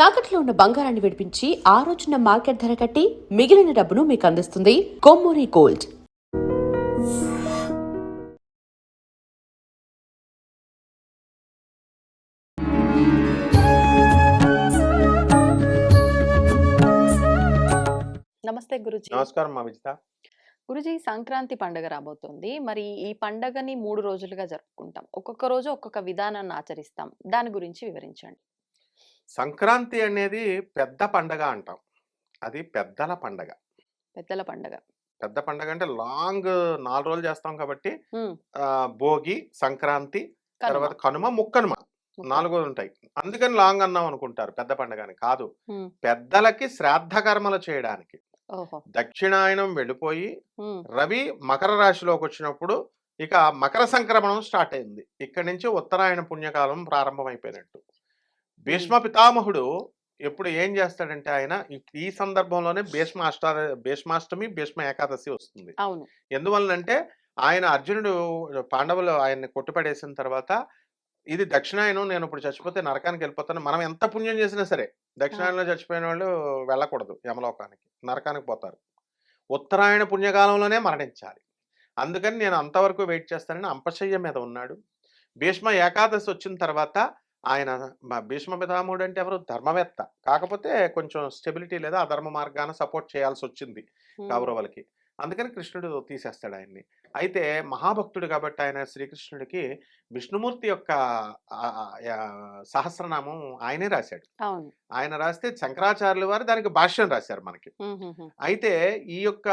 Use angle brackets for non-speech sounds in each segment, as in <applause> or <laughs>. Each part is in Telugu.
తాకట్లో ఉన్న బంగారాన్ని విడిపించి ఆ రోజున మార్కెట్ ధర కట్టి మిగిలిన డబ్బును మీకు అందిస్తుంది కొమ్మూరి గోల్డ్. నమస్తే గురుజీ. నమస్కారం మా విజిత. గురుజీ సంక్రాంతి పండుగ రాబోతోంది. మరి ఈ పండగని మూడు రోజులుగా జరుపుకుంటాం. ఒక్కొక్క రోజు ఒక్కొక్క విధానాన్ని ఆచరిస్తాం. దాని గురించి వివరించండి. సంక్రాంతి అనేది పెద్ద పండగ అంటాం. అది పెద్దల పండగ. పెద్దల పండగ. పెద్ద పండగ అంటే లాంగ్ నాలుగు రోజులు చేస్తాం కాబట్టి ఆ, భోగి సంక్రాంతి కనుమ. తర్వాత కనుమ ముక్కనుమ నాలుగు రోజులు ఉంటాయి. అందుకని లాంగ్ అన్నాం అనుకుంటారు పెద్ద పండగ అని కాదు. ఉమ్, పెద్దలకి శ్రాద్ధ కర్మలు చేయడానికి. ఓహో! దక్షిణాయనం వెళ్ళిపోయి ఉమ్, రవి మకర రాశిలోకి వచ్చినప్పుడు ఇక మకర సంక్రమణం స్టార్ట్ అయింది. ఇక్కడి నుంచి ఉత్తరాయణ పుణ్యకాలం ప్రారంభమైపోయినట్టు భీష్మ పితామహుడు ఎప్పుడు ఏం చేస్తాడంటే ఆయన ఈ- సందర్భంలోనే భీష్మ అష్టా భీష్మాష్టమి భీష్మ ఏకాదశి వస్తుంది. ఎందువలనంటే ఆయన అర్జునుడు పాండవులు ఆయన్ని కొట్టుపడేసిన తర్వాత ఇది దక్షిణాయనం నేను ఇప్పుడు చచ్చిపోతే నరకానికి వెళ్ళిపోతాను మనం ఎంత పుణ్యం చేసినా సరే దక్షిణాయనంలో చచ్చిపోయిన వాళ్ళు వెళ్ళకూడదు యమలోకానికి నరకానికి పోతారు. ఉత్తరాయణ పుణ్యకాలంలోనే మరణించాలి. అందుకని నేను అంతవరకు వెయిట్ చేస్తానని అంపశయ్య మీద ఉన్నాడు. భీష్మ ఏకాదశి వచ్చిన తర్వాత ఆయన భీష్మ పితామహుడు అంటే ఎవరు? ధర్మవేత్త. కాకపోతే కొంచెం స్టెబిలిటీ లేదా అధర్మ మార్గాన సపోర్ట్ చేయాల్సి వచ్చింది కౌరవులకి. అందుకని కృష్ణుడు తీసేస్తాడు ఆయన్ని. అయితే మహాభక్తుడు కాబట్టి ఆయన శ్రీకృష్ణుడికి విష్ణుమూర్తి యొక్క సహస్రనామం ఆయనే రాశాడు. ఆయన రాస్తే శంకరాచార్యుల వారు దానికి భాష్యం రాశారు మనకి. అయితే ఈ యొక్క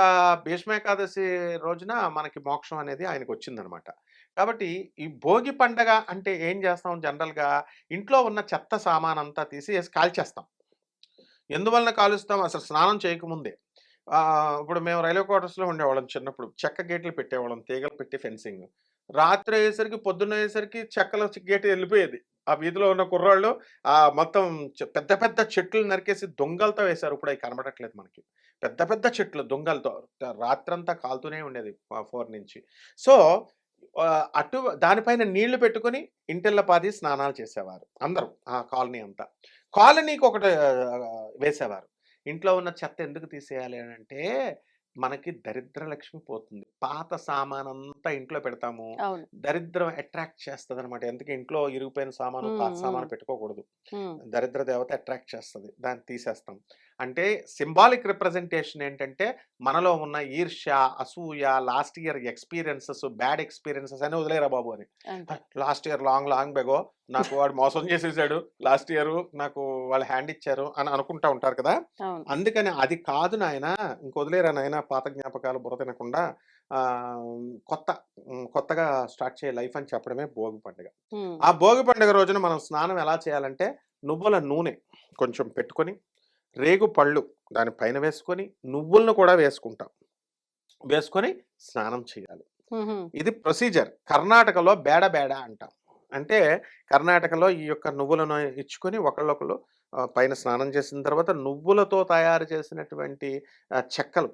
భీష్మేకాదశి రోజున మనకి మోక్షం అనేది ఆయనకు వచ్చిందనమాట కాబట్టి ఈ భోగి పండగ అంటే ఏం చేస్తాం జనరల్గా? ఇంట్లో ఉన్న చెత్త సామాన్ అంతా తీసి వేసి కాల్చేస్తాం. ఎందువలన కాలుస్తాం? అసలు స్నానం చేయకముందే. ఇప్పుడు మేము రైల్వే క్వార్టర్స్లో ఉండేవాళ్ళం చిన్నప్పుడు. చెక్క గేట్లు పెట్టేవాళ్ళం తీగలు పెట్టి ఫెన్సింగ్. రాత్రి అయ్యేసరికి పొద్దున్న అయ్యేసరికి చెక్కల గేటు వెళ్ళిపోయేది. ఆ వీధిలో ఉన్న కుర్రాళ్ళు ఆ మొత్తం చె- పెద్ద పెద్ద చెట్లు నరికేసి దొంగలతో వేశారు. ఇప్పుడు అవి కనబడట్లేదు మనకి. పెద్ద పెద్ద చెట్లు దొంగలతో. రాత్రంతా కాలుతూనే ఉండేది ఫోర్ నుంచి. సో అటు దానిపైన నీళ్ళు పెట్టుకొని ఇంటిళ్ళ పాది స్నానాలు చేసేవారు అందరూ ఆ కాలనీ అంతా. కాలనీకి ఒకటి వేసేవారు. ఇంట్లో ఉన్న చెత్త ఎందుకు తీసేయాలి అని అంటే మనకి దరిద్ర లక్ష్మి పోతుంది. పాత సామాన్ అంతా ఇంట్లో పెడతాము. దరిద్రం అట్రాక్ట్ చేస్తుంది అనమాట ఎందుకు ఇంట్లో ఇరిగిపోయిన సామాను పాత సామాను. పెట్టుకోకూడదు. దరిద్ర దేవత అట్రాక్ట్ చేస్తుంది. దాన్ని తీసేస్తాం. అంటే సింబాలిక్ రిప్రజెంటేషన్ ఏంటంటే మనలో ఉన్న ఈర్ష్య అసూయ last year experiences bad experiences అని వదిలేరా బాబు అని. లాస్ట్ ఇయర్ లాంగ్ లాంగ్ బెగో నాకు వాడు మోసం చేసేసాడు లాస్ట్ ఇయర్ నాకు వాళ్ళు హ్యాండ్ ఇచ్చారు అని అనుకుంటా ఉంటారు కదా. అందుకని అది కాదు నాయన ఇంకొదిలేరా నాయన పాత జ్ఞాపకాలు బుర్ర తినకుండా కొత్త కొత్తగా స్టార్ట్ చేయ లైఫ్ అని చెప్పడమే భోగి పండుగ. ఆ భోగి పండుగ రోజున మనం స్నానం ఎలా చేయాలంటే నువ్వుల నూనె కొంచెం పెట్టుకొని రేగు పళ్ళు దాని పైన వేసుకొని నువ్వులను కూడా వేసుకుంటాం. వేసుకొని స్నానం చేయాలి. ఇది ప్రొసీజర్. కర్ణాటకలో బేడ బేడ అంటాం. అంటే కర్ణాటకలో ఈ యొక్క నువ్వులను ఇచ్చుకొని ఒకళ్ళొకళ్ళు పైన స్నానం చేసిన తర్వాత నువ్వులతో తయారు చేసినటువంటి చెక్కలు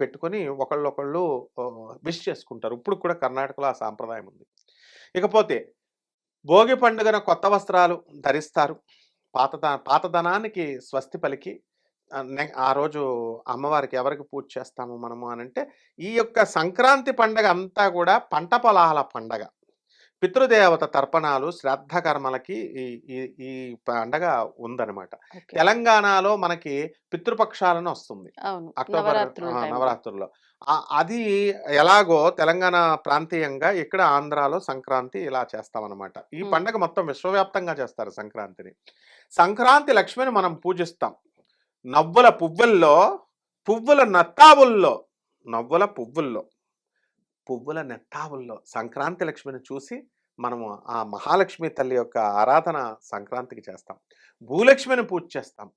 పెట్టుకొని ఒకళ్ళొకళ్ళు విష్ చేసుకుంటారు. ఇప్పుడు కూడా కర్ణాటకలో ఆ సాంప్రదాయం ఉంది. ఇకపోతే భోగి పండుగన కొత్త వస్త్రాలు ధరిస్తారు. పాతద పాతదనానికి స్వస్తి పలికి. ఆ, రోజు అమ్మవారికి ఎవరికి పూజ చేస్తాము మనము అని అంటే ఈ యొక్క సంక్రాంతి పండగ అంతా కూడా పంట పొలాల పండగ. పితృదేవత తర్పణాలు శ్రాద్ధ కర్మలకి ఈ ఈ పండగ ఉందన్నమాట. తెలంగాణలో మనకి పితృపక్షాలను వస్తుంది. అక్టోబర్. నవరాత్రుల్లో. అది ఎలాగో తెలంగాణ ప్రాంతీయంగా ఇక్కడ ఆంధ్రాలో సంక్రాంతి ఇలా చేస్తామన్నమాట. ఈ. పండగ మొత్తం విశ్వవ్యాప్తంగా చేస్తారు సంక్రాంతిని. సంక్రాంతి లక్ష్మిని మనం పూజిస్తాం. నవ్వుల పువ్వుల్లో పువ్వుల నత్తావుల్లో నవ్వుల పువ్వుల్లో పువ్వుల నెత్తావుల్లో సంక్రాంతి లక్ష్మిని చూసి మనము ఆ మహాలక్ష్మి తల్లి యొక్క ఆరాధన సంక్రాంతికి చేస్తాం. భూలక్ష్మిని పూజ చేస్తాం.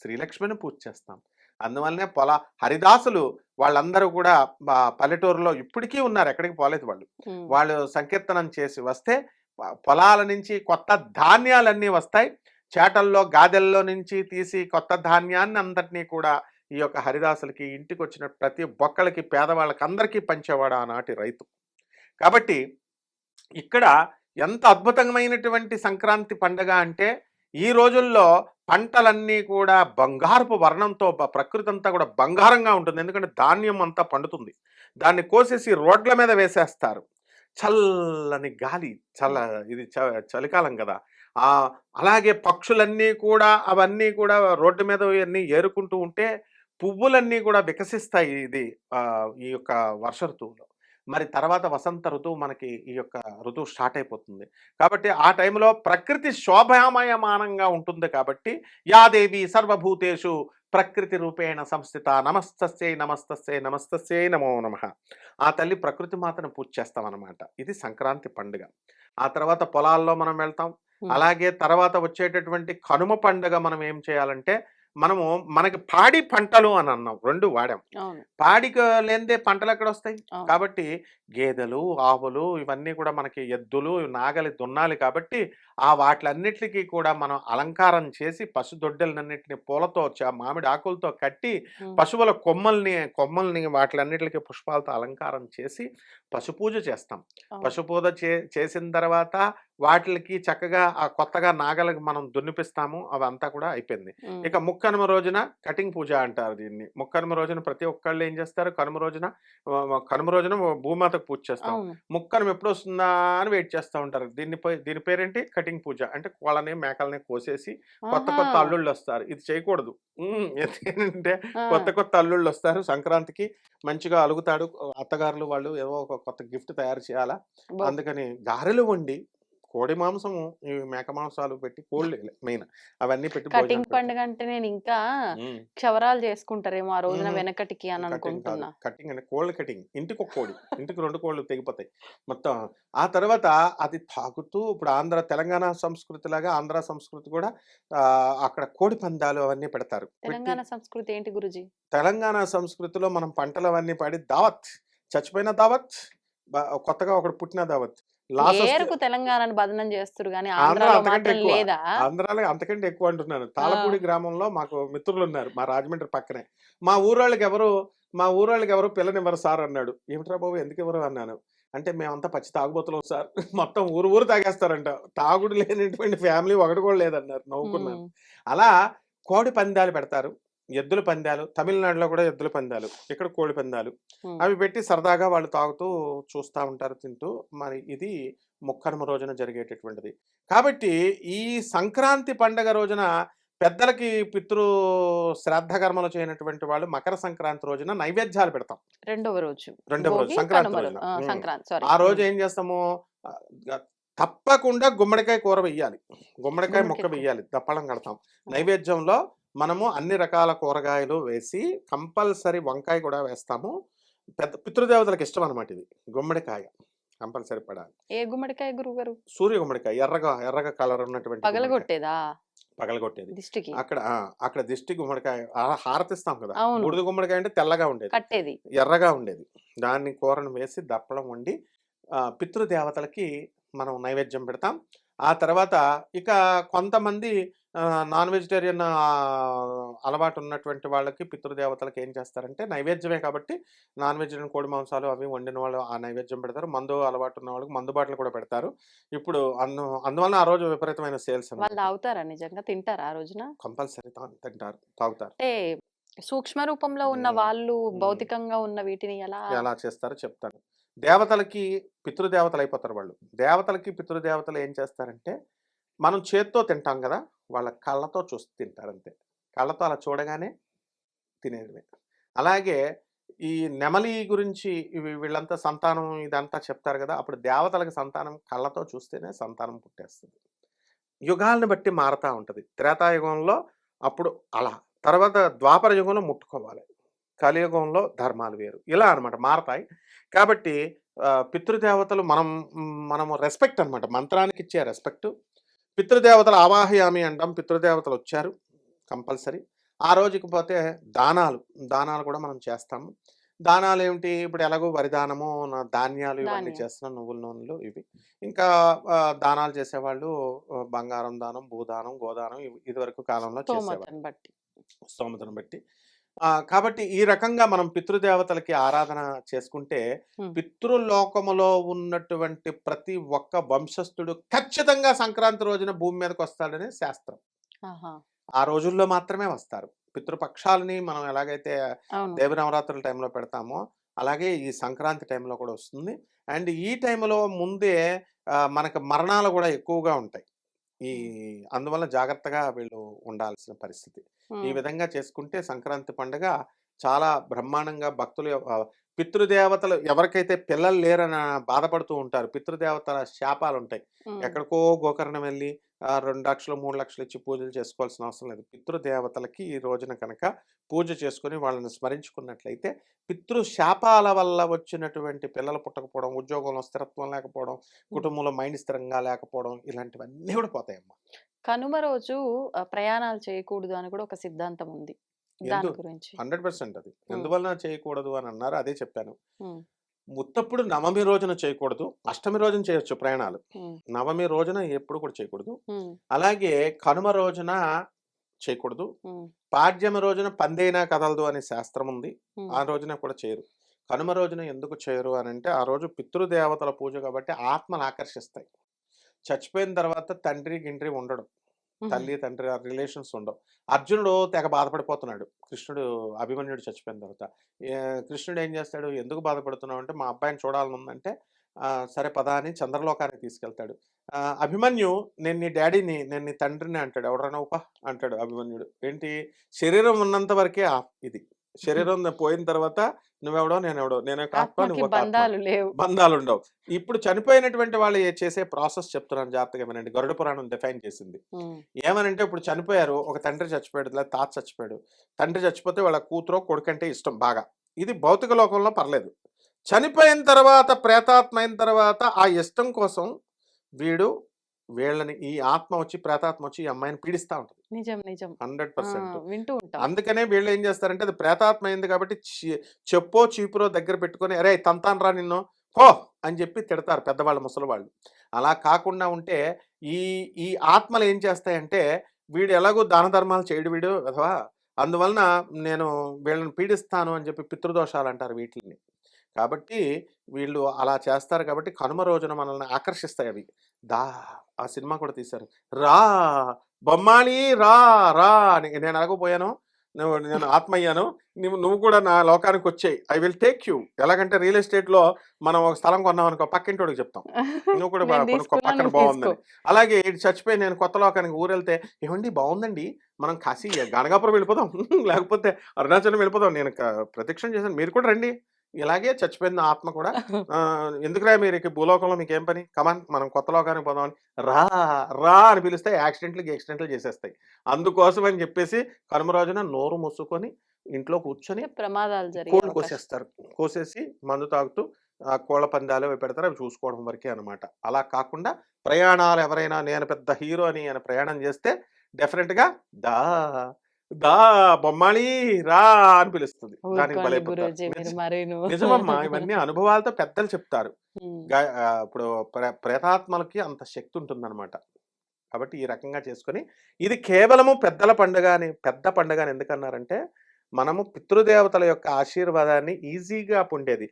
శ్రీలక్ష్మిని పూజ చేస్తాం. అందువల్లనే పొల హరిదాసులు వాళ్ళందరూ కూడా పల్లెటూరులో ఇప్పటికీ ఉన్నారు ఎక్కడికి పోలేదు వాళ్ళు. వాళ్ళు సంకీర్తనం చేసి వస్తే పొలాల నుంచి కొత్త ధాన్యాలన్నీ వస్తాయి. చేటల్లో గాదెల్లో నుంచి తీసి కొత్త ధాన్యాన్ని అందరినీ కూడా ఈ యొక్క హరిదాసులకి ఇంటికి వచ్చిన ప్రతి బొక్కలకి పేదవాళ్ళకి అందరికీ పంచేవాడు ఆనాటి రైతు. కాబట్టి ఇక్కడ ఎంత అద్భుతమైనటువంటి సంక్రాంతి పండగ అంటే ఈ రోజుల్లో పంటలన్నీ కూడా బంగారపు వర్ణంతో ప్రకృతి అంతా కూడా బంగారంగా ఉంటుంది. ఎందుకంటే ధాన్యం అంతా పండుతుంది. దాన్ని కోసేసి రోడ్ల మీద వేసేస్తారు. చల్లని గాలి చల్ల ఇది చ- చలికాలం కదా. అలాగే పక్షులన్నీ కూడా అవన్నీ కూడా రోడ్డు మీద ఇవన్నీ ఏరుకుంటూ ఉంటే పువ్వులన్నీ కూడా వికసిస్తాయి ఇది. ఈ యొక్క వర్ష ఋతువులో. మరి తర్వాత వసంత ఋతువు మనకి ఈ యొక్క ఋతువు స్టార్ట్ అయిపోతుంది. కాబట్టి ఆ టైంలో ప్రకృతి శోభామయమానంగా ఉంటుంది కాబట్టి యాదేవి సర్వభూతేషు ప్రకృతి రూపేణ సంస్థిత నమస్తస్యై నమస్తస్యై నమస్తస్యై నమో నమ. ఆ తల్లి ప్రకృతి మాతను పూజ చేస్తామన్నమాట. ఇది సంక్రాంతి పండుగ. ఆ తర్వాత పొలాల్లో మనం వెళ్తాం. అలాగే తర్వాత వచ్చేటటువంటి కనుమ పండుగ మనం ఏం చేయాలంటే మనము మనకి పాడి పంటలు అని అన్నాం రెండు వాడాం. పాడికి లేనిదే పంటలు ఎక్కడ వస్తాయి. కాబట్టి గేదెలు ఆవులు ఇవన్నీ కూడా మనకి ఎద్దులు నాగలి దున్నాలి కాబట్టి ఆ వాటిలన్నిటికీ కూడా మనం అలంకారం చేసి పశుదొడ్డలన్నింటిని పూలతో మామిడి ఆకులతో కట్టి. పశువుల కొమ్మల్ని కొమ్మల్ని వాటిలన్నిటికీ పుష్పాలతో అలంకారం చేసి పశు పూజ చేస్తాం. అవును. పశు పూజ చే చేసిన తర్వాత వాటికి చక్కగా ఆ కొత్తగా నాగలికి మనం దున్నిపిస్తాము. అవంతా కూడా అయిపోయింది. ఇక ముక్కనుమ రోజున కటింగ్ పూజ అంటారు దీన్ని. ముక్కనుమ రోజున ప్రతి ఒక్కళ్ళు ఏం చేస్తారు? కనుమ రోజున కనుమ రోజున భూమాతకు పూజ చేస్తాం. ముక్కనుమ ఎప్పుడు వస్తుందా అని వెయిట్ చేస్తూ ఉంటారు. దీన్ని దీని పేరేంటి? కటింగ్ పూజ అంటే కోళ్ళని మేకల్ని కోసేసి కొత్త కొత్త. అల్లుళ్ళు వస్తారు ఇది చేయకూడదు ఏంటంటే. <laughs> కొత్త కొత్త అల్లుళ్ళు వస్తారు సంక్రాంతికి మంచిగా అలుగుతాడు అత్తగారులు వాళ్ళు ఏవో ఒక కొత్త గిఫ్ట్ తయారు చేయాలా. అందుకని గారెలు వండి కోడి మాంసము మేక మాంసాలు పెట్టి కోళ్ళు మెయిన్ అవన్నీ పెట్టి కటింగ్. పండుగ అంటే నేను ఇంకా క్షవరాలు చేసుకుంటారేమో ఆ రోజున. వెనకటికి అని అనుకుంటున్నా. కటింగ్ అంటే కోళ్ళ కటింగ్. ఇంటికి ఒక కోడి. ఇంటికి రెండు కోళ్ళు తెగిపోతాయి. మొత్తం ఆ తర్వాత అది తాగుతూ ఇప్పుడు ఆంధ్ర తెలంగాణ సంస్కృతి లాగా ఆంధ్ర సంస్కృతి కూడా ఆ, అక్కడ కోడి పందాలు అవన్నీ పెడతారు. తెలంగాణ సంస్కృతి ఏంటి గురుజీ? తెలంగాణ సంస్కృతిలో మనం పంటలు అవన్నీ పాడి దావత్. చచ్చిపోయిన దావత్ కొత్తగా ఒకడు పుట్టిన దావత్. ఏరుకు తెలంగాణను బదనం చేస్తారు కానీ అంతకంటే ఎక్కువ. లేదా? ఆంధ్రాలో అంతకంటే ఎక్కువ అంటున్నాను. తాళపూడి గ్రామంలో మాకు మిత్రులు ఉన్నారు మా రాజమండ్రి పక్కనే. మా ఊరోళ్ళకి ఎవరు మా ఊరోళ్ళకి ఎవరు పిల్లనివ్వరు సార్ అన్నాడు. ఏమిట్రా బాబు ఎందుకు ఎవరు అన్నాను. అంటే మేమంతా పచ్చి తాగుబోతున్నాం సార్. మొత్తం ఊరు ఊరు తాగేస్తారంట. తాగుడు లేనటువంటి ఫ్యామిలీ ఒకటి కూడా లేదన్నారు. నవ్వుకున్నాను. అలా కోడి పందాలు పెడతారు. ఎద్దుల పందాలు తమిళనాడులో కూడా ఎద్దుల పందాలు ఇక్కడ కోడి పందాలు. అవి పెట్టి సరదాగా వాళ్ళు తాగుతూ చూస్తూ ఉంటారు తింటూ మరి ఇది ముక్కనుమ రోజున జరిగేటటువంటిది. కాబట్టి ఈ సంక్రాంతి పండగ రోజున పెద్దలకి పితృ శ్రాద్ధ కర్మలు చేయనటువంటి వాళ్ళు మకర సంక్రాంతి రోజున నైవేద్యాలు పెడతాం. రెండవ రోజు. రెండవ రోజు సంక్రాంతి రోజున. రోజు. ఆ, రోజు ఏం చేస్తాము? తప్పకుండా గుమ్మడికాయ కూర వెయ్యాలి. గుమ్మడికాయ ముక్క. వెయ్యాలి. దప్పడం కడతాం. నైవేద్యంలో మనము అన్ని రకాల కూరగాయలు వేసి కంపల్సరీ వంకాయ కూడా వేస్తాము. పెద్ద పితృదేవతలకు ఇష్టం అనమాట ఇది. గుమ్మడికాయ కంపల్సరీ పడాలి. ఏ గుమ్మడికాయ గురువు గారు? సూర్య గుమ్మడికాయ ఎర్రగా ఎర్రగా కలర్ ఉన్నటువంటి. పగలగొట్టేదా? పగలగొట్టేది. దిష్టికి? అక్కడ అక్కడ దిష్టి గుమ్మడికాయ హారతిస్తాం కదా. బూడిద గుమ్మడికాయ అంటే తెల్లగా ఉండేది. కట్టేది. ఎర్రగా ఉండేది. దాన్ని కూరను వేసి దప్పడం వండి ఆ, పితృదేవతలకి మనం నైవేద్యం పెడతాం. ఆ తర్వాత ఇక కొంతమంది నాన్ వెజిటేరియన్ అలవాటు ఉన్నటువంటి వాళ్ళకి పితృదేవతలకి ఏం చేస్తారంటే నైవేద్యమే కాబట్టి నాన్ వెజిటేరియన్ కోడి మాంసాలు అవి వండిన వాళ్ళు ఆ నైవేద్యం పెడతారు. మందు అలవాటు ఉన్న వాళ్ళకి మందు బాటలు కూడా పెడతారు. ఇప్పుడు అందు అందువల్ల ఆ రోజు విపరీతమైన సేల్స్ వాళ్ళు తాగుతారా నిజంగా? తింటారా ఆ రోజున? కంపల్సరీ తింటారు. తాగుతారు. అంటే సూక్ష్మ రూపంలో ఉన్న. వాళ్ళు. భౌతికంగా ఉన్న వీటిని ఎలా ఎలా చేస్తారో చెప్తాను. దేవతలకి పితృదేవతలు అయిపోతారు వాళ్ళు. దేవతలకి పితృదేవతలు ఏం చేస్తారంటే మనం చేత్తో తింటాం కదా వాళ్ళ కళ్ళతో చూసి తింటారు అంతే. కళ్ళతో అలా చూడగానే తినేది అలాగే ఈ నెమలి గురించి వీళ్ళంతా సంతానం ఇదంతా చెప్తారు కదా అప్పుడు దేవతలకు సంతానం కళ్ళతో చూస్తేనే సంతానం పుట్టేస్తుంది. యుగాలను బట్టి మారుతూ ఉంటుంది. త్రేతాయుగంలో అప్పుడు అలా తర్వాత ద్వాపర యుగంలో ముట్టుకోవాలి. కలియుగంలో ధర్మాలు వేరు. ఇలా అన్నమాట మారతాయి. కాబట్టి పితృదేవతలు మనం మనము రెస్పెక్ట్ అన్నమాట. మంత్రానికి ఇచ్చే రెస్పెక్ట్ పితృదేవతలు ఆవాహయామి అంటాం. పితృదేవతలు వచ్చారు కంపల్సరీ. ఆ రోజుకి పోతే దానాలు దానాలు కూడా మనం చేస్తాము. దానాలు ఏమిటి? ఇప్పుడు ఎలాగో వరి దానము నా ధాన్యాలు ఇవన్నీ. చేస్తున్నాం నువ్వుల నూనెలు ఇవి. ఇంకా దానాలు చేసేవాళ్ళు బంగారం దానం భూదానం గోదానం ఇదివరకు కాలంలో చేసేవాళ్ళు. స్తోమతను బట్టి. కాబట్టి ఈ రకంగా మనం పితృదేవతలకి ఆరాధన చేసుకుంటే. పితృలోకములో ఉన్నటువంటి ప్రతి ఒక్క వంశస్థుడు ఖచ్చితంగా సంక్రాంతి రోజున భూమి మీదకి వస్తాడని శాస్త్రం! ఆ రోజుల్లో మాత్రమే వస్తారు పితృపక్షాలని మనం ఎలాగైతే అవును. దేవి నవరాత్రుల టైంలో పెడతామో అలాగే ఈ సంక్రాంతి టైంలో కూడా వస్తుంది అండ్ ఈ టైంలో ముందే మనకు మరణాలు కూడా ఎక్కువగా ఉంటాయి ఈ అందువల్ల జాగ్రత్తగా వీళ్ళు ఉండాల్సిన పరిస్థితి ఈ. విధంగా చేసుకుంటే సంక్రాంతి పండుగ చాలా బ్రహ్మాండంగా భక్తులు పితృదేవతలు ఎవరికైతే పిల్లలు లేరని బాధపడుతూ ఉంటారు పితృదేవతల శాపాలు ఉంటాయి. ఎక్కడికో గోకర్ణం వెళ్ళి ఆ, రెండు లక్షలు మూడు లక్షలు ఇచ్చి పూజలు చేసుకోవాల్సిన అవసరం లేదు పితృదేవతలకి ఈ రోజున కనుక పూజ చేసుకొని వాళ్ళని స్మరించుకున్నట్లయితే పితృ శాపాల వల్ల వచ్చినటువంటి పిల్లలు పుట్టకపోవడం ఉద్యోగంలో స్థిరత్వం లేకపోవడం కుటుంబంలో మైండ్ స్థిరంగా లేకపోవడం ఇలాంటివన్నీ కూడా పోతాయమ్మా కనుమ రోజు ప్రయాణాలు చేయకూడదు అని కూడా ఒక సిద్ధాంతం ఉంది. హండ్రెడ్ పర్సెంట్ అది. ఎందువలన చేయకూడదు అని అన్నారు అదే చెప్పాను. ముత్తప్పుడు నవమి రోజున చేయకూడదు అష్టమి రోజున చేయొచ్చు ప్రయాణాలు. నవమి రోజున ఎప్పుడు కూడా చేయకూడదు. అలాగే కనుమ రోజున చేయకూడదు. పాడ్యమి రోజున పందైనా కదలదు అనే శాస్త్రం ఉంది. ఆ రోజున కూడా చేయరు కనుమ రోజున ఎందుకు చేయరు అని అంటే ఆ రోజు పితృదేవతల పూజ కాబట్టి ఆత్మలు ఆకర్షిస్తాయి చచ్చిపోయిన తర్వాత తండ్రి గిండ్రి ఉండడు తల్లి తండ్రి రిలేషన్స్ ఉండవు. అర్జునుడు తెగ బాధపడిపోతున్నాడు. కృష్ణుడు అభిమన్యుడు చచ్చిపోయిన తర్వాత. కృష్ణుడు ఏం చేస్తాడు? ఎందుకు బాధపడుతున్నావు? అంటే మా అబ్బాయిని చూడాలని ఉందంటే "ఆ, సరే పదా అని చంద్రలోకానికి తీసుకెళ్తాడు. అభిమన్యు నేను నీ డాడీని నేను నీ తండ్రిని అంటాడు. ఎవడన్నా ఉప అంటాడు అభిమన్యుడు. ఏంటి? శరీరం ఉన్నంత వరకే ఇది. శరీరం పోయిన తర్వాత నువ్వెవడో నేనెవడో. నేను ఆత్మ నువ్వు ఒక ఆత్మ బంధాలు లేవు. బంధాలు ఉండవు ఇప్పుడు చనిపోయినటువంటి వాళ్ళు ఏ- చేసే ప్రాసెస్ చెప్తున్నాను జాగ్రత్తగా వినండి. గరుడ పురాణం డిఫైన్ చేసింది. ఏమనంటే ఇప్పుడు చనిపోయారు ఒక తండ్రి చచ్చిపోయాడు లేదా తాత చచ్చిపోయాడు. తండ్రి చచ్చిపోతే వాళ్ళ కూతురో కొడుకంటే ఇష్టం బాగా. ఇది భౌతిక లోకంలో పర్లేదు. చనిపోయిన తర్వాత ప్రేతాత్మ అయిన తర్వాత ఆ ఇష్టం కోసం వీడు వీళ్ళని ఈ ఆత్మ వచ్చి ప్రేతాత్మ వచ్చి ఈ అమ్మాయిని పీడిస్తూ ఉంటుంది నిజం. నిజం. హండ్రెడ్! పర్సెంట్ వింటూ ఉంటాం. అందుకనే వీళ్ళు ఏం చేస్తారంటే అది ప్రేతాత్మ అయింది కాబట్టి చెప్పో చీపురో దగ్గర పెట్టుకొని అరే తంతాను రా నిన్ను పో అని చెప్పి తిడతారు పెద్దవాళ్ళు ముసలివాళ్ళు అలా కాకుండా ఉంటే ఈ ఈ ఆత్మలు ఏం చేస్తాయంటే వీడు ఎలాగో దాన ధర్మాలు చేయడు వీడు అథవా అందువలన నేను వీళ్ళని పీడిస్తాను అని చెప్పి పితృదోషాలు అంటారు వీటిని కాబట్టి వీళ్ళు అలా చేస్తారు కాబట్టి కనుమ రోజున మనల్ని ఆకర్షిస్తాయి అవి. దా ఆ సినిమా కూడా తీశారు. రా బొమ్మాలి రా రా అని నేను ఎలాగోపోయాను నువ్వు నేను ఆత్మ అయ్యాను నువ్వు నువ్వు కూడా నా లోకానికి వచ్చాయి. I will take you. ఎలాగంటే రియల్ ఎస్టేట్లో మనం ఒక స్థలం కొన్నాం అనుకో పక్కింటోడికి చెప్తాం. నువ్వు కూడా కొనుక్కో పక్కన బాగుందని. అలాగే ఇటు చచ్చిపోయి నేను కొత్త లోకానికి ఊరు వెళ్తే ఏమండి బాగుందండి మనం కాశీ గణగాపురం వెళ్ళిపోదాం. <laughs> లేకపోతే అరుణాచలం వెళ్ళిపోదాం. నేను ప్రత్యక్షం చేశాను. మీరు కూడా రండి. ఇలాగే చచ్చిపోయిన ఆత్మ కూడా. <laughs> ఎందుకురా మీరు ఇక భూలోకంలో మీకు ఏం పని కమాన్ మనం కొత్త లోకానికి పోదామని. రా రా అని పిలిస్తే యాక్సిడెంట్లు యాక్సిడెంట్లు చేసేస్తాయి. అందుకోసం అని చెప్పేసి కనుమ రోజున నోరు మూసుకొని ఇంట్లో కూర్చొని ప్రమాదాలు జరిగే కోళ్ళు. కోసేస్తారు. కోసేసి మందు తాగుతూ ఆ కోళ్ళ పందాలు అవి పెడతారు. అవి చూసుకోవడం వరకే అనమాట అలా కాకుండా ప్రయాణాలు ఎవరైనా నేను పెద్ద హీరో అని ఆయన ప్రయాణం చేస్తే డెఫినెట్గా దా దా బొమ్మాళి రా అని పిలుస్తుంది. దానికి. నిజమమ్మా ఇవన్నీ <laughs> అనుభవాలతో పెద్దలు చెప్తారు. ఇప్పుడు ప్రే- ప్రేతాత్మలకి అంత శక్తి ఉంటుందన్నమాట. కాబట్టి ఈ రకంగా చేసుకొని ఇది కేవలము పెద్దల పండుగ అని పెద్ద పండుగ అని ఎందుకన్నారంటే మనము పితృదేవతల యొక్క ఆశీర్వాదాన్ని ఈజీగా పొందేది.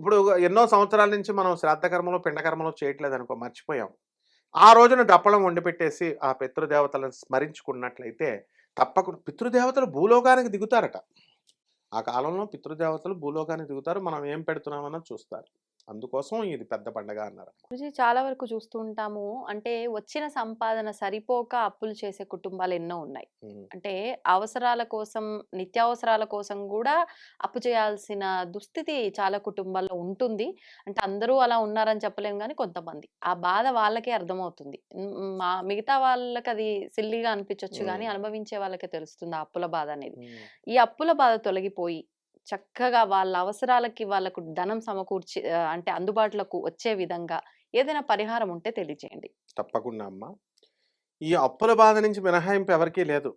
ఇప్పుడు ఎన్నో సంవత్సరాల నుంచి మనం శ్రాద్ధ కర్మలు పిండ కర్మలు చేయట్లేదు అనుకో మర్చిపోయాం. ఆ రోజున డప్పలం వండి పెట్టేసి ఆ పితృదేవతలను స్మరించుకున్నట్లయితే తప్పకుండా. పితృదేవతలు భూలోకానికి దిగుతారట. ఆ కాలంలో పితృదేవతలు భూలోకానికి దిగుతారు. మనం ఏం పెడుతున్నామన్నది చూస్తారు. అందుకోసం ఇది పెద్ద పండగ అన్నారు గురూజీ చాలా వరకు చూస్తూ ఉంటాము. అంటే వచ్చిన సంపాదన సరిపోక అప్పులు చేసే కుటుంబాలు ఎన్నో ఉన్నాయి. అంటే అవసరాల కోసం, నిత్యావసరాల కోసం గూడా అప్పు చేయాల్సిన దుస్థితి చాలా కుటుంబాల్లో ఉంటుంది. అంటే అందరూ అలా ఉన్నారని చెప్పలేము గానీ కొంతమంది. ఆ బాధ వాళ్ళకే అర్థమవుతుంది. మా మిగతా వాళ్ళకది సిల్లీగా అనిపించొచ్చు గానీ ఉమ్. అనుభవించే వాళ్ళకే తెలుస్తుంది ఆ అప్పుల బాధ అనేది. ఈ అప్పుల బాధ తొలగిపోయి చక్కగా వాళ్ళ అవసరాలకి వాళ్ళకు ధనం సమకూర్చి అంటే అందుబాటులోకి వచ్చే విధంగా ఏదైనా పరిహారం ఉంటే తెలియజేయండి. తప్పకుండా అమ్మా ఈ అప్పుల బాధ నుంచి మినహాయింపు ఎవరికీ లేదు.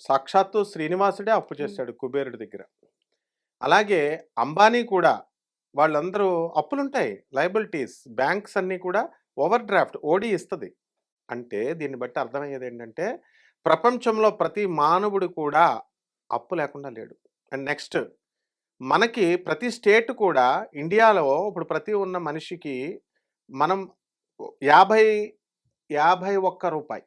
సాక్షాత్తు శ్రీనివాసుడే అప్పు. చేశాడు కుబేరుడి దగ్గర అలాగే అంబానీ కూడా వాళ్ళందరూ అప్పులుంటాయి లయబిలిటీస్ బ్యాంక్స్ అన్నీ కూడా ఓవర్ డ్రాఫ్ట్ ఓడి ఇస్తుంది అంటే దీన్ని బట్టి అర్థమయ్యేది ఏంటంటే ప్రపంచంలో ప్రతి మానవుడు కూడా అప్పు లేకుండా లేడు అండ్ నెక్స్ట్ మనకి ప్రతి స్టేట్ కూడా ఇండియాలో ఇప్పుడు ప్రతి ఉన్న మనిషికి మనం యాభై యాభై ఒక్క రూపాయి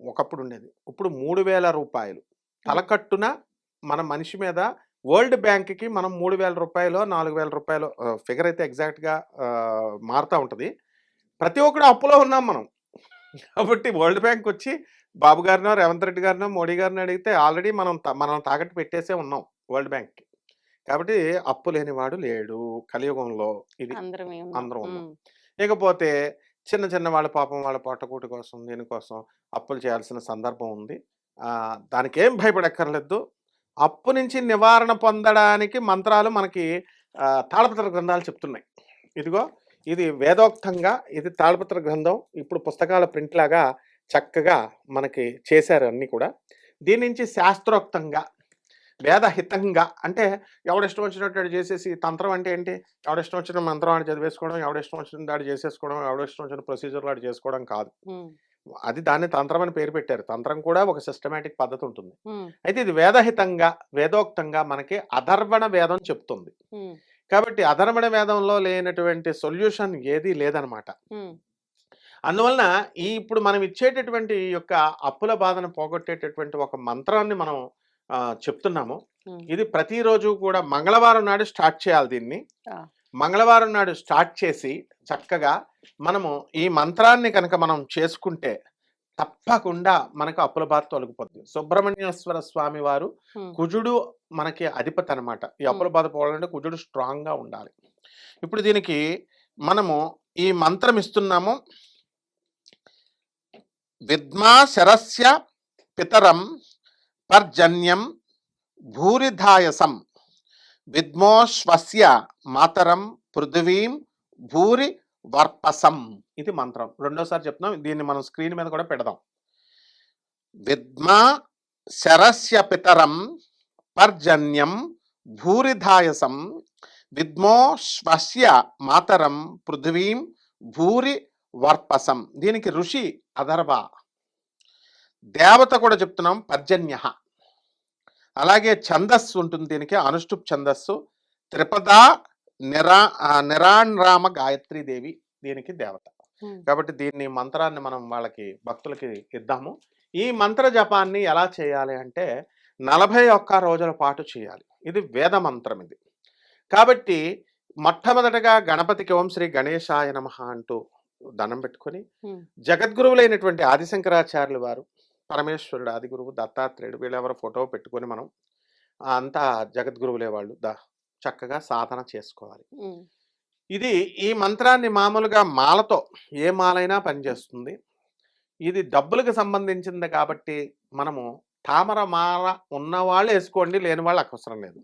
ఒకప్పుడు ఉండేది. ఇప్పుడు మూడు వేల రూపాయలు. తలకట్టున మన మనిషి మీద వరల్డ్ బ్యాంక్కి మనం మూడు వేల రూపాయలు నాలుగు వేల రూపాయలు ఫిగర్ అయితే ఎగ్జాక్ట్గా మారుతూ ఉంటుంది. ప్రతి ఒక్కడు అప్పులో ఉన్నాం మనం. కాబట్టి వరల్డ్ బ్యాంక్ వచ్చి బాబు గారినో రేవంత్ రెడ్డి గారినో మోడీ గారిని అడిగితే ఆల్రెడీ మనం త- మనం తాకట్టు పెట్టేసే ఉన్నాం వరల్డ్ బ్యాంక్కి. కాబట్టి అప్పు లేనివాడు లేడు. కలియుగంలో ఇది అందరం అందరం ఉన్నాం. ఇకపోతే చిన్న చిన్న వాళ్ళ పాపం వాళ్ళ పొట్టకూటి కోసం దీనికోసం అప్పులు చేయాల్సిన సందర్భం ఉంది. ఆ, దానికి ఏం భయపడక్కర్లేదు. అప్పు నుంచి నివారణ పొందడానికి మంత్రాలు మనకి ఆ, తాళపత్ర గ్రంథాలు చెప్తున్నాయి. ఇదిగో ఇది వేదోక్తంగా ఇది తాళపత్ర గ్రంథం. ఇప్పుడు పుస్తకాల ప్రింట్ లాగా చక్కగా మనకి చేశారు అన్నీ కూడా. దీని నుంచి శాస్త్రోక్తంగా వేదహితంగా అంటే ఎవడిష్టం వచ్చినట్టు చేసేసి తంత్రం అంటే ఏంటి? ఎవడిష్టం వచ్చిన మంత్రం ఆడు చదివేసుకోవడం ఎవడిష్టం వచ్చిన దాడు చేసేసుకోవడం ఎవడిష్టం వచ్చిన ప్రొసీజర్ ఆడు చేసుకోవడం కాదు. అది దాన్ని తంత్రం అని పేరు పెట్టారు. తంత్రం కూడా ఒక సిస్టమేటిక్ పద్ధతి ఉంటుంది. అయితే ఇది వేదహితంగా వేదోక్తంగా మనకి అధర్వణ వేదం చెప్తుంది. కాబట్టి అధర్వణ వేదంలో లేనటువంటి సొల్యూషన్ ఏదీ లేదనమాట. అందువలన ఈ ఇప్పుడు మనం ఇచ్చేటటువంటి యొక్క అప్పుల బాధను పోగొట్టేటటువంటి ఒక మంత్రాన్ని మనం చెప్తున్నాము. ఇది ప్రతిరోజు కూడా మంగళవారం నాడు స్టార్ట్ చేయాలి దీన్ని. మంగళవారం నాడు స్టార్ట్ చేసి చక్కగా మనము ఈ మంత్రాన్ని కనుక మనం చేసుకుంటే తప్పకుండా మనకు అప్పుల బాధ తొలగిపోతుంది సుబ్రహ్మణ్యేశ్వర స్వామి వారు కుజుడు మనకి అధిపతి అనమాట ఈ అప్పుల బాధ పోవాలంటే కుజుడు స్ట్రాంగ్గా ఉండాలి. ఇప్పుడు దీనికి మనము ఈ మంత్రం ఇస్తున్నాము. విద్మా శరస్య పితరం పర్జన్యం భూరిధాయసం. విద్మోశ్వస్య మాతరం పృథివీం భూరి వర్పసం ఇది మంత్రం. రెండోసారి చెప్తున్నాం. దీన్ని మనం స్క్రీన్ మీద కూడా పెడదాం. విద్మా శరస్య పితరం పర్జన్యం భూరిధాయసం. విద్మోశ్వస్య మాతరం పృథివీం భూరి వర్పసం దీనికి ఋషి అధర్వ. దేవత కూడా చెప్తున్నాం పర్జన్య. అలాగే ఛందస్సు ఉంటుంది దీనికి అనుష్టుప్ ఛందస్సు. త్రిపదా నిరా నిరాణ్రామ గాయత్రీ దేవి దీనికి దేవత. కాబట్టి దీన్ని మంత్రాన్ని మనం వాళ్ళకి భక్తులకి ఇద్దాము. ఈ మంత్ర జపాన్ని ఎలా చేయాలి అంటే నలభై ఒక్క రోజుల పాటు చేయాలి. ఇది వేద మంత్రం ఇది. కాబట్టి మొట్టమొదటగా గణపతికి ఓం శ్రీ గణేశాయ నమ అంటూ దండం పెట్టుకొని జగద్గురువులైనటువంటి ఆదిశంకరాచార్యులు వారు పరమేశ్వరుడు ఆది గురువు దత్తాత్రేయుడు వీళ్ళెవరు ఫోటో పెట్టుకొని మనం అంతా జగద్గురువులే వాళ్ళు. దా చక్కగా సాధన చేసుకోవాలి. ఇది ఈ మంత్రాన్ని మామూలుగా మాలతో ఏ మాలైనా పనిచేస్తుంది. ఇది డబ్బులకు సంబంధించింది కాబట్టి మనము తామర మాల ఉన్నవాళ్ళు వేసుకోండి లేని వాళ్ళు అవసరం లేదు.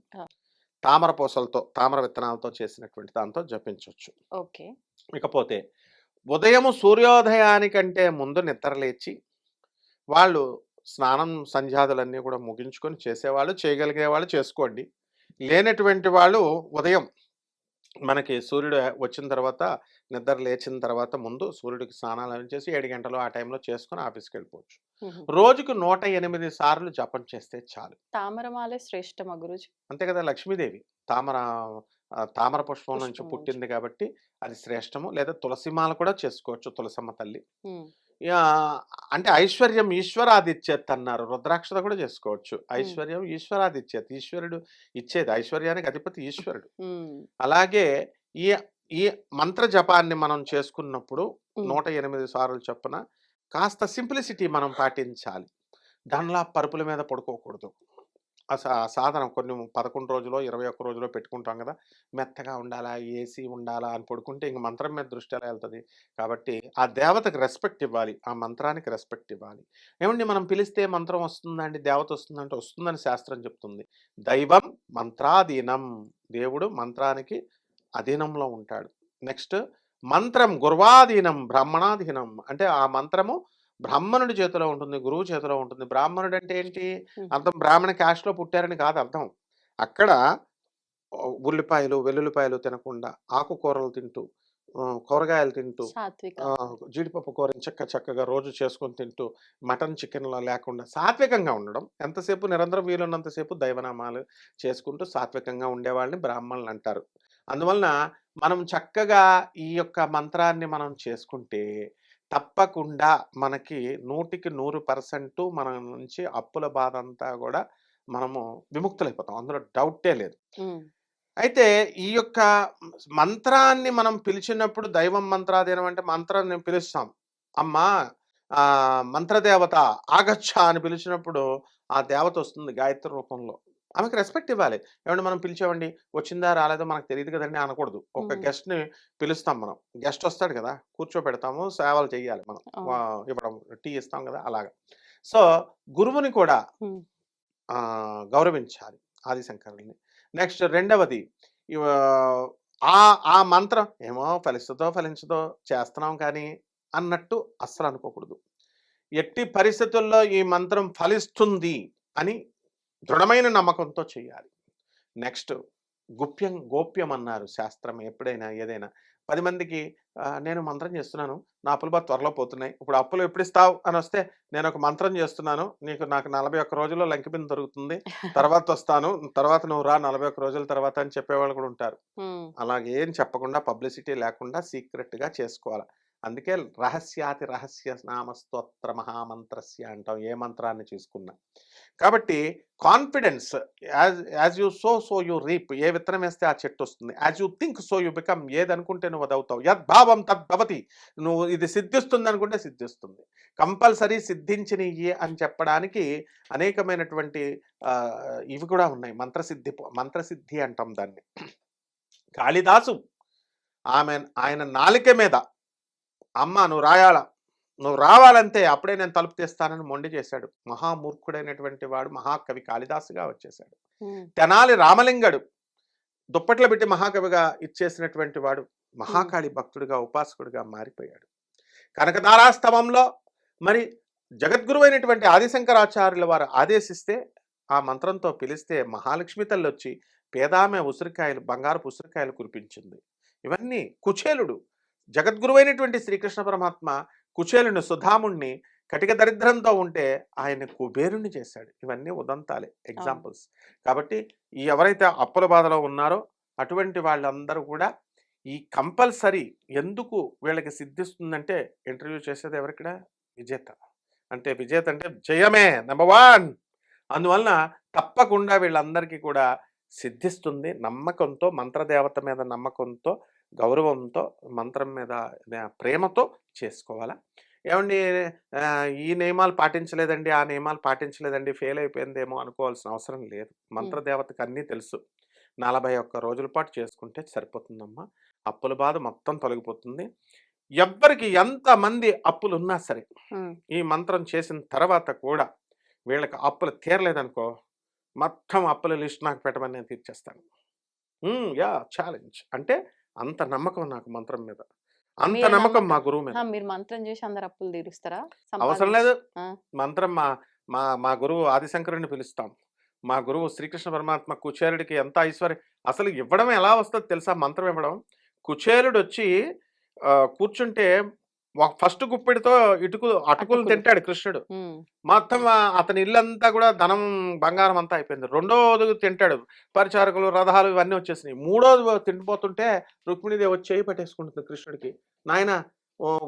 తామర పూసలతో తామర విత్తనాలతో చేసినటువంటి దాంతో జపించవచ్చు ఓకే. ఇకపోతే ఉదయం సూర్యోదయానికంటే ముందు నిద్ర లేచి వాళ్ళు స్నానం సంధ్యాదులన్నీ కూడా ముగించుకొని చేసేవాళ్ళు చేయగలిగే వాళ్ళు చేసుకోండి. లేనటువంటి వాళ్ళు ఉదయం మనకి సూర్యుడు వచ్చిన తర్వాత నిద్ర లేచిన తర్వాత ముందు సూర్యుడికి స్నానాలు చేసి ఏడు గంటలు ఆ టైంలో చేసుకొని ఆఫీస్కి వెళ్ళిపోవచ్చు. రోజుకు నూట ఎనిమిది సార్లు జపం చేస్తే చాలు. తామరమాలే శ్రేష్టమా గురుజీ? అంతే కదా లక్ష్మీదేవి. తామర తామర పుష్పం నుంచి. పుట్టింది కాబట్టి అది శ్రేష్టము. లేదా తులసిమాల కూడా చేసుకోవచ్చు తులసమ్మ తల్లి. అంటే ఐశ్వర్యం ఈశ్వరాదిచ్చేత్ అన్నారు రుద్రాక్షత కూడా చేసుకోవచ్చు. ఐశ్వర్యం ఈశ్వరాదిచ్చేత్ ఈశ్వరుడు ఇచ్చేది ఐశ్వర్యానికి అధిపతి ఈశ్వరుడు. అలాగే ఈ ఈ మంత్ర జపాన్ని మనం చేసుకున్నప్పుడు. నూట ఎనిమిది సార్లు చొప్పున కాస్త సింప్లిసిటీ మనం పాటించాలి. దానిలా పరుపుల మీద పడుకోకూడదు. సాధనం కొన్ని పదకొండు రోజులో ఇరవై ఒక్క రోజులో పెట్టుకుంటాం కదా! మెత్తగా ఉండాలా ఏసీ ఉండాలా అని పడుకుంటే ఇంక మంత్రం మీద దృష్టి ఎలా వెళ్తుంది? కాబట్టి ఆ దేవతకు రెస్పెక్ట్ ఇవ్వాలి. ఆ మంత్రానికి రెస్పెక్ట్ ఇవ్వాలి. ఏమండి మనం పిలిస్తే మంత్రం వస్తుందండి దేవత వస్తుందంటే వస్తుందని శాస్త్రం చెప్తుంది. దైవం మంత్రాధీనం. దేవుడు మంత్రానికి అధీనంలో ఉంటాడు. నెక్స్ట్ మంత్రం గుర్వాధీనం బ్రాహ్మణాధీనం. అంటే ఆ మంత్రము బ్రాహ్మణుడి చేతిలో ఉంటుంది గురువు చేతిలో ఉంటుంది. బ్రాహ్మణుడు అంటే ఏంటి. అర్థం బ్రాహ్మణ క్యాస్ట్లో పుట్టారని కాదు అర్థం. అక్కడ ఉల్లిపాయలు వెల్లుల్లిపాయలు తినకుండా ఆకుకూరలు తింటూ కూరగాయలు తింటూ జీడిపప్పు కూర చక్క చక్కగా రోజు చేసుకొని తింటూ మటన్ చికెన్లో లేకుండా సాత్వికంగా ఉండడం. ఎంతసేపు నిరంతరం వీలున్నంతసేపు దైవనామాలు చేసుకుంటూ సాత్వికంగా ఉండేవాళ్ళని బ్రాహ్మణులు అంటారు అందువలన మనం చక్కగా ఈ యొక్క మంత్రాన్ని మనం చేసుకుంటే తప్పకుండా మనకి నూటికి నూరు పర్సెంట్ మన నుంచి అప్పుల బాధ అంతా కూడా మనము విముక్తులైపోతాం. అందులో డౌటే లేదు. అయితే ఈ యొక్క మంత్రాన్ని మనం పిలిచినప్పుడు దైవం మంత్రాధీనం అంటే మంత్రాన్ని పిలుస్తాం. అమ్మా ఆ మంత్రదేవత ఆగచ్చ అని పిలిచినప్పుడు ఆ దేవత వస్తుంది గాయత్రి రూపంలో. ఆమెకి రెస్పెక్ట్ ఇవ్వాలి. ఏమంటే మనం పిలిచామండి వచ్చిందా రాలేదో మనకు తెలియదు కదండి అనకూడదు. ఒక guest ని పిలుస్తాం మనం. గెస్ట్ వస్తాడు కదా కూర్చోబెడతాము సేవలు చేయాలి మనం. ఇవ్వడం టీ ఇస్తాం కదా అలాగా. సో గురువుని కూడా గౌరవించాలి ఆదిశంకరుల్ని. నెక్స్ట్ రెండవది ఆ ఆ మంత్రం ఏమో ఫలిస్తుందో ఫలించదో చేస్తున్నాం కానీ అన్నట్టు అస్సలు అనుకోకూడదు. ఎట్టి పరిస్థితుల్లో ఈ మంత్రం ఫలిస్తుంది అని దృఢమైన నమ్మకంతో చేయాలి. నెక్స్ట్ గుప్యం గోప్యం అన్నారు శాస్త్రం ఎప్పుడైనా ఏదైనా. పది మందికి "ఆ, నేను మంత్రం చేస్తున్నాను. నా అప్పులు బాగా త్వరలో పోతున్నాయి. ఇప్పుడు అప్పులు ఎప్పుడు ఇస్తావు? అని వస్తే నేను ఒక మంత్రం చేస్తున్నాను. నీకు నాకు నలభై ఒక్క రోజుల్లో లంకిపిన్ దొరుకుతుంది. తర్వాత వస్తాను. తర్వాత నువ్వు రా నలభై ఒక్క రోజుల తర్వాత అని చెప్పేవాళ్ళు కూడా ఉంటారు. అలాగేం చెప్పకుండా పబ్లిసిటీ లేకుండా సీక్రెట్గా చేసుకోవాలి. అందుకే రహస్యాతి రహస్య నామస్తోత్ర మహామంత్రస్య అంటాం. ఏ మంత్రాన్ని చూసుకున్నా. కాబట్టి confidence as as you so so you reap ఏ విత్తనం వేస్తే ఆ చెట్టు వస్తుంది. As you think so you become ఏదనుకుంటే నువ్వు అదవుతావు యద్భావం తద్భవతి నువ్వు ఇది సిద్ధిస్తుంది అనుకుంటే సిద్ధిస్తుంది. కంపల్సరీ సిద్ధించినయ్యి అని చెప్పడానికి అనేకమైనటువంటి ఇవి కూడా ఉన్నాయి. మంత్రసిద్ధి మంత్రసిద్ధి అంటాం దాన్ని. కాళిదాసు ఆమె ఆయన నాలిక మీద అమ్మ నువ్వు రాయాల? నువ్వు రావాలంతే అప్పుడే నేను తలుపు తీస్తానని మొండి చేశాడు. మహామూర్ఖుడైనటువంటి వాడు మహాకవి కాళిదాసుగా వచ్చేసాడు ఉమ్, తెనాలి రామలింగడు దుప్పట్ల పెట్టి మహాకవిగా ఇచ్చేసినటువంటి వాడు మహాకాళి భక్తుడిగా ఉపాసకుడిగా మారిపోయాడు. కనకదారాస్తవంలో మరి జగద్గురువైనటువంటి ఆదిశంకరాచార్యుల వారు ఆదేశిస్తే ఆ మంత్రంతో పిలిస్తే మహాలక్ష్మి తల్లి వచ్చి పేదామె ఉసిరికాయలు బంగారపు ఉసిరికాయలు కురిపించింది. ఇవన్నీ కుచేలుడు జగద్గురువైనటువంటి శ్రీకృష్ణ పరమాత్మ కుచేలుని సుధాముణ్ణి కటిక దరిద్రంతో ఉంటే ఆయన కుబేరుని చేశాడు. ఇవన్నీ ఉదంతాలే ఎగ్జాంపుల్స్ కాబట్టి ఎవరైతే అప్పుల బాధలో ఉన్నారో అటువంటి వాళ్ళందరూ కూడా ఈ కంపల్సరీ ఎందుకు వీళ్ళకి సిద్ధిస్తుందంటే ఇంటర్వ్యూ చేసేది ఎవరిక్కడ విజేత. అంటే విజేత అంటే జయమే నెంబర్ వన్. అందువలన తప్పకుండా వీళ్ళందరికీ కూడా సిద్ధిస్తుంది నమ్మకంతో మంత్రదేవత మీద నమ్మకంతో గౌరవంతో మంత్రం మీద ప్రేమతో చేసుకోవాలా? ఏమండి ఈ నియమాలు పాటించలేదండి ఆ నియమాలు పాటించలేదండి ఫెయిల్ అయిపోయిందేమో అనుకోవాల్సిన అవసరం లేదు. మంత్రదేవతకు అన్నీ తెలుసు. నలభై ఒక్క రోజుల పాటు చేసుకుంటే సరిపోతుందమ్మా. అప్పుల బాధ మొత్తం తొలగిపోతుంది. ఎవ్వరికి ఎంతమంది అప్పులు ఉన్నా సరే ఈ మంత్రం చేసిన తర్వాత కూడా వీళ్ళకి అప్పులు తీరలేదనుకో మొత్తం అప్పుల లిస్ట్ నాకు పెట్టమని నేను తీర్చేస్తాను. Yeah challenge. అంటే అంత నమ్మకం నాకు మంత్రం మీద. అంత నమ్మకం మా? గురువు మీద. మీరు మంత్రం చేసి అందరు అప్పులు తీరుస్తారా? అవసరం లేదు. మంత్రం మా మా మా గురువు ఆదిశంకరుని పిలుస్తాం. మా గురువు శ్రీకృష్ణ పరమాత్మ కుచేరుడికి ఎంత ఐశ్వర్యం అసలు ఇవ్వడం ఎలా వస్తుందో తెలుసా మంత్రం ఇవ్వడం? కుచేరుడు వచ్చి కూర్చుంటే ఫస్ట్ గుప్పిడితో ఇటుకు అటుకులు. తింటాడు కృష్ణుడు. మొత్తం అతని ఇల్లంతా కూడా ధనం బంగారం అంతా అయిపోయింది. రెండోది తింటాడు. పరిచారకులు రథాలు ఇవన్నీ వచ్చేసినాయి. మూడోది తిండిపోతుంటే రుక్మిణిదేవి వచ్చి చేయి పట్టేసుకుంటుంది కృష్ణుడికి. నాయన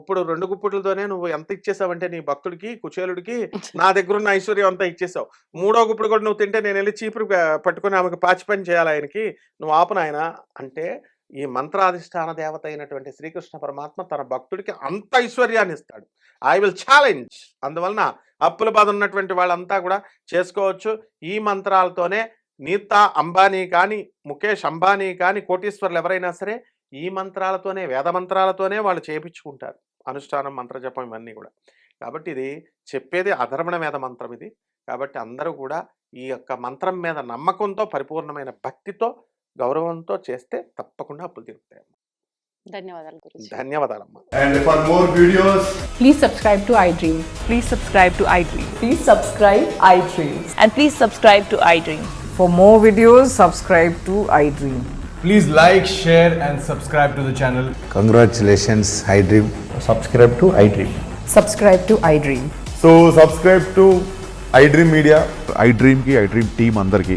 ఇప్పుడు రెండు గుప్పిట్లతోనే నువ్వు ఎంత ఇచ్చేసావంటే నీ భక్తుడికి కుచేలుడికి <laughs> నా దగ్గర ఉన్న ఐశ్వర్యం అంతా ఇచ్చేసావు. మూడో గుప్పుడు కూడా నువ్వు తింటే నేను వెళ్ళి చీపురు పట్టుకొని ఆమెకు పాచి పని చేయాలి ఆయనకి. నువ్వు ఆపు నాయన. అంటే ఈ మంత్రాధిష్టాన దేవత అయినటువంటి శ్రీకృష్ణ పరమాత్మ తన భక్తుడికి అంత ఐశ్వర్యాన్ని ఇస్తాడు. I will challenge. అందువలన అప్పుల బాధ ఉన్నటువంటి వాళ్ళంతా కూడా చేసుకోవచ్చు. ఈ మంత్రాలతోనే నీతా అంబానీ కానీ ముఖేష్ అంబానీ కానీ కోటీశ్వర్లు ఎవరైనా సరే ఈ మంత్రాలతోనే వేద మంత్రాలతోనే వాళ్ళు చేపించుకుంటారు. అనుష్ఠానం మంత్రజపం ఇవన్నీ కూడా. కాబట్టి ఇది చెప్పేది అధర్మణ వేద మంత్రం ఇది. కాబట్టి అందరూ కూడా ఈ యొక్క మంత్రం మీద నమ్మకంతో పరిపూర్ణమైన భక్తితో గౌరవంతో చేస్తే తప్పకుండా అప్పులు తీరుతాయి ధన్యవాదాలు గురించి ధన్యవాదాలమ్మా And for more videos, Please subscribe to iDream. Please subscribe to iDream. Please subscribe iDream. And please subscribe to iDream. For more videos, subscribe to iDream. Please like, share, and subscribe to the channel. Congratulations, iDream. subscribe to iDream. Subscribe to iDream. So subscribe to iDream media I డ్రీమ్కి ఐ డ్రీమ్ టీమ్ అందరికీ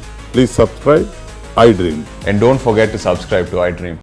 Please subscribe iDream. And don't forget to subscribe to iDream.